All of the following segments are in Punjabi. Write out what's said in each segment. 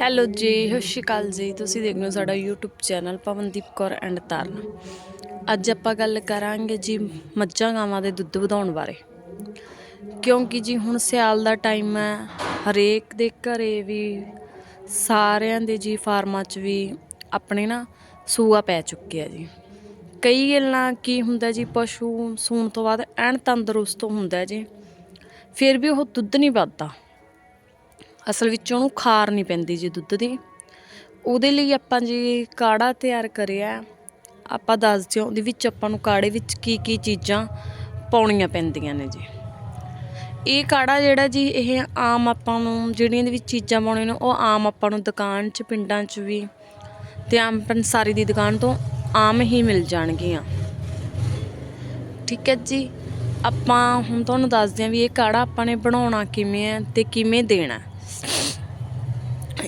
ਹੈਲੋ ਜੀ, ਸਤਿ ਸ਼੍ਰੀ ਅਕਾਲ ਜੀ। ਤੁਸੀਂ ਦੇਖ ਰਹੇ ਹੋ ਸਾਡਾ YouTube channel Pavandeep Kaur and Taran. ਅੱਜ ਆਪਾਂ ਗੱਲ ਕਰਾਂਗੇ ਜੀ ਮੱਝਾਂ ਗਾਵਾਂ ਦੇ ਦੁੱਧ ਵਧਾਉਣ ਬਾਰੇ। ਕਿਉਂਕਿ ਜੀ ਹੁਣ ਸਿਆਲ ਦਾ ਟਾਈਮ ਹੈ, ਹਰੇਕ ਦੇ ਘਰੇ ਵੀ ਸਾਰਿਆਂ ਦੇ ਜੀ ਫਾਰਮਾਂ 'ਚ ਵੀ ਆਪਣੇ ਨਾ ਸੂਆ ਪੈ ਚੁੱਕਿਆ ਜੀ। ਕਈ ਗੱਲਾਂ ਕੀ ਹੁੰਦਾ ਜੀ, ਪਸ਼ੂ ਸੂਣ ਤੋਂ ਬਾਅਦ ਐਨ ਤੰਦਰੁਸਤ ਹੁੰਦਾ ਜੀ। ਫਿਰ ਵੀ ਉਹ ਦੁੱਧ ਨਹੀਂ ਵੱਧਦਾ। ਅਸਲ ਵਿੱਚ ਉਹਨੂੰ ਖਾਰ ਨਹੀਂ ਪੈਂਦੀ ਜੀ ਦੁੱਧ ਦੀ। ਉਹਦੇ ਲਈ ਆਪਾਂ ਜੀ ਕਾੜਾ ਤਿਆਰ ਕਰਿਆ, ਆਪਾਂ ਦੱਸ ਦਿਓ ਉਹਦੇ ਵਿੱਚ ਆਪਾਂ ਨੂੰ ਕਾੜੇ ਵਿੱਚ ਕੀ ਕੀ ਚੀਜ਼ਾਂ ਪਾਉਣੀਆਂ ਪੈਂਦੀਆਂ ਨੇ ਜੀ। ਇਹ ਕਾੜਾ ਜਿਹੜਾ ਜੀ, ਇਹ ਆਮ ਆਪਾਂ ਨੂੰ ਜਿਹੜੀਆਂ ਦੇ ਵਿੱਚ ਚੀਜ਼ਾਂ ਪਾਉਣੀਆਂ ਨੇ, ਉਹ ਆਮ ਆਪਾਂ ਨੂੰ ਦੁਕਾਨ 'ਚ, ਪਿੰਡਾਂ 'ਚ ਵੀ ਤੇ ਆਮ ਪੰਸਾਰੀ ਦੀ ਦੁਕਾਨ ਤੋਂ ਆਮ ਹੀ ਮਿਲ ਜਾਣਗੀਆਂ। ਠੀਕ ਹੈ ਜੀ, ਆਪਾਂ ਹੁਣ ਤੁਹਾਨੂੰ ਦੱਸਦੇ ਹਾਂ ਵੀ ਇਹ ਕਾੜਾ ਆਪਾਂ ਨੇ ਬਣਾਉਣਾ ਕਿਵੇਂ ਹੈ ਤੇ ਕਿਵੇਂ ਦੇਣਾ।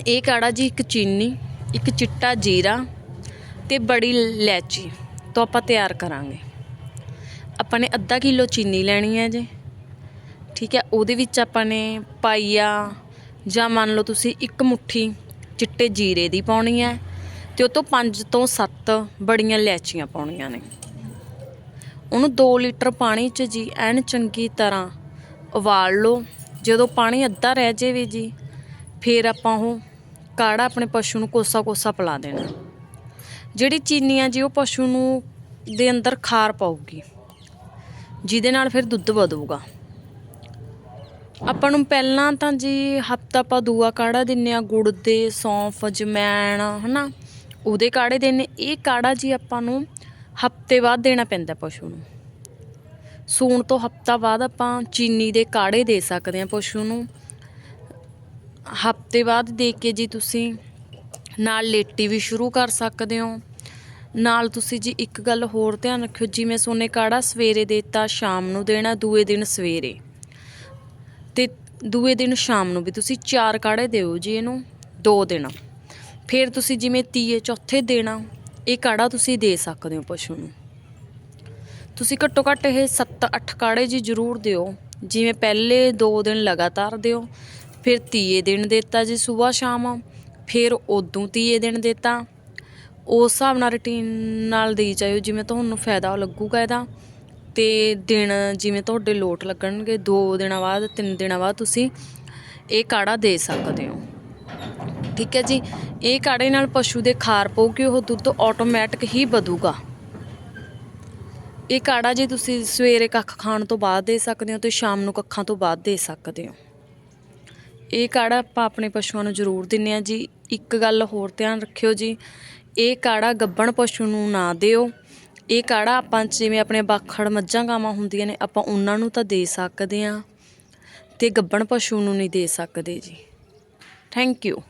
ਇਹ ਕਾੜਾ ਜੀ ਇੱਕ ਚੀਨੀ, ਇੱਕ ਚਿੱਟਾ ਜੀਰਾ ਤੇ ਬੜੀ ਇਲਾਇਚੀ ਤੋਂ ਆਪਾਂ ਤਿਆਰ ਕਰਾਂਗੇ। ਆਪਾਂ ਨੇ ਅੱਧਾ ਕਿਲੋ ਚੀਨੀ ਲੈਣੀ ਹੈ ਜੀ। ਠੀਕ ਹੈ, ਉਹਦੇ ਵਿੱਚ ਆਪਾਂ ਨੇ ਪਾਈਆ ਜਾਂ ਮੰਨ ਲਓ ਤੁਸੀਂ ਇੱਕ ਮੁੱਠੀ ਚਿੱਟੇ ਜੀਰੇ ਦੀ ਪਾਉਣੀ ਹੈ ਤੇ ਉਹ ਤੋਂ 5 ਤੋਂ 7 ਬੜੀਆਂ ਇਲਾਇਚੀਆਂ ਪਾਉਣੀਆਂ ਨੇ। ਉਹਨੂੰ 2 ਲੀਟਰ ਪਾਣੀ 'ਚ ਜੀ ਐਨ ਚੰਗੀ ਤਰ੍ਹਾਂ ਉਬਾਲ ਲਓ। ਜਦੋਂ ਪਾਣੀ ਅੱਧਾ ਰਹਿ ਜਾਵੇ ਜੀ, ਫਿਰ ਆਪਾਂ ਉਹ ਕਾੜਾ ਆਪਣੇ ਪਸ਼ੂ ਨੂੰ ਕੋਸਾ ਕੋਸਾ ਪਿਲਾ ਦੇਣਾ। ਜਿਹੜੀ ਚੀਨੀ ਆ ਜੀ, ਉਹ ਪਸ਼ੂ ਨੂੰ ਦੇ ਅੰਦਰ ਖਾਰ ਪਾਊਗੀ। ਜਿਹਦੇ ਨਾਲ ਫਿਰ ਦੁੱਧ ਵਧੂਗਾ। ਆਪਾਂ ਨੂੰ ਪਹਿਲਾਂ ਤਾਂ ਜੀ ਹਫਤਾ ਆਪਾਂ ਦੂਆ ਕਾੜਾ ਦਿੰਨੇ ਆ, ਗੁੜ ਦੇ, ਸੌਂਫ ਜਮੈਣ ਹਨਾ? ਉਹਦੇ ਕਾੜੇ ਦੇਣੇ ਇਹ ਕਾੜਾ ਜੀ ਆਪਾਂ ਨੂੰ ਹਫ਼ਤੇ ਬਾਅਦ ਦੇਣਾ ਪੈਂਦਾ ਪਸ਼ੂ ਨੂੰ। ਸੂਣ ਤੋਂ ਹਫਤਾ ਬਾਅਦ ਆਪਾਂ ਚੀਨੀ ਦੇ ਕਾੜੇ ਦੇ ਸਕਦੇ ਹਾਂ ਪਸ਼ੂ ਨੂੰ। ਹਫ਼ਤੇ ਬਾਅਦ ਦੇ ਕੇ ਜੀ ਤੁਸੀਂ ਨਾਲ ਲੇਟੀ ਵੀ ਸ਼ੁਰੂ ਕਰ ਸਕਦੇ ਹੋ। ਨਾਲ ਤੁਸੀਂ ਜੀ ਇੱਕ ਗੱਲ ਹੋਰ ਧਿਆਨ ਰੱਖਿਓ, ਜਿਵੇਂ ਸੋਨੇ ਕਾੜਾ ਸਵੇਰੇ ਦੇਤਾ, ਸ਼ਾਮ ਨੂੰ ਦੇਣਾ, ਦੂਏ ਦਿਨ ਸਵੇਰੇ। ਤੇ ਦੂਏ ਦਿਨ ਸ਼ਾਮ ਨੂੰ ਵੀ ਤੁਸੀਂ ਚਾਰ ਕਾੜੇ ਦਿਓ ਜੀ ਇਹਨੂੰ, ਦੋ ਦਿਨ। ਫਿਰ ਤੁਸੀਂ ਜਿਵੇਂ ਤੀਏ, ਚੌਥੇ ਦੇਣਾ ਇਹ ਕਾੜਾ ਤੁਸੀਂ ਦੇ ਸਕਦੇ ਹੋ ਪਸ਼ੂ ਨੂੰ। ਤੁਸੀਂ ਘੱਟੋ ਘੱਟ ਇਹ 7-8 ਕਾੜੇ ਜੀ ਜ਼ਰੂਰ ਦਿਓ। ਜਿਵੇਂ ਪਹਿਲੇ 2 ਦਿਨ ਲਗਾਤਾਰ ਦਿਓ ਫਿਰ ਤੀਏ ਦਿਨ ਦਿੱਤਾ ਜੀ ਸਵੇਰ ਸ਼ਾਮ, ਫਿਰ ਉਦੋਂ ਤੀਏ ਦਿਨ ਦਿੱਤਾ। ਉਸ ਹਿਸਾਬ ਨਾਲ ਰੁਟੀਨ ਨਾਲ ਦੇਈ ਜਾਇਓ, ਜਿਵੇਂ ਤੁਹਾਨੂੰ ਫਾਇਦਾ ਲੱਗੂਗਾ ਇਹਦਾ। ਤੇ ਦਿਨ ਜਿਵੇਂ ਤੁਹਾਡੇ ਲੋਟ ਲੱਗਣਗੇ 2 ਦਿਨਾਂ ਬਾਅਦ 3 ਦਿਨਾਂ ਬਾਅਦ ਤੁਸੀਂ ਇਹ ਕਾੜਾ ਦੇ ਸਕਦੇ ਹੋ। ਠੀਕ ਹੈ ਜੀ? ਇਹ ਕਾੜੇ ਨਾਲ ਪਸ਼ੂ ਦੇ ਖਾਰ ਪਊਗੀ, ਉਹ ਦੁੱਧ ਆਟੋਮੈਟਿਕ ਹੀ ਵਧੂਗਾ। ਇਹ ਕਾੜਾ ਜੀ ਤੁਸੀਂ ਸਵੇਰੇ ਕੱਖ ਖਾਣ ਤੋਂ ਬਾਅਦ ਦੇ ਸਕਦੇ ਹੋ, ਤੇ ਸ਼ਾਮ ਨੂੰ ਕੱਖਾਂ ਤੋਂ ਬਾਅਦ ਦੇ ਸਕਦੇ ਹੋ। ਇਹ ਕਾੜਾ ਆਪਾਂ ਆਪਣੇ ਪਸ਼ੂਆਂ ਨੂੰ ਜ਼ਰੂਰ ਦਿੰਨੇ ਆ ਜੀ। ਇੱਕ ਗੱਲ ਹੋਰ ਧਿਆਨ ਰੱਖਿਓ ਜੀ, ਇਹ ਕਾੜਾ ਗੱਬਣ ਪਸ਼ੂ ਨੂੰ ਨਾ ਦਿਓ। ਇਹ ਕਾੜਾ ਆਪਾਂ ਜਿਵੇਂ ਆਪਣੇ ਬਾਖੜ ਮੱਝਾਂ ਗਾਵਾਂ ਹੁੰਦੀਆਂ ਨੇ, ਆਪਾਂ ਉਹਨਾਂ ਨੂੰ ਤਾਂ ਦੇ ਸਕਦੇ ਆ ਤੇ ਗੱਬਣ ਪਸ਼ੂ ਨੂੰ ਨਹੀਂ ਦੇ ਸਕਦੇ ਜੀ। Thank you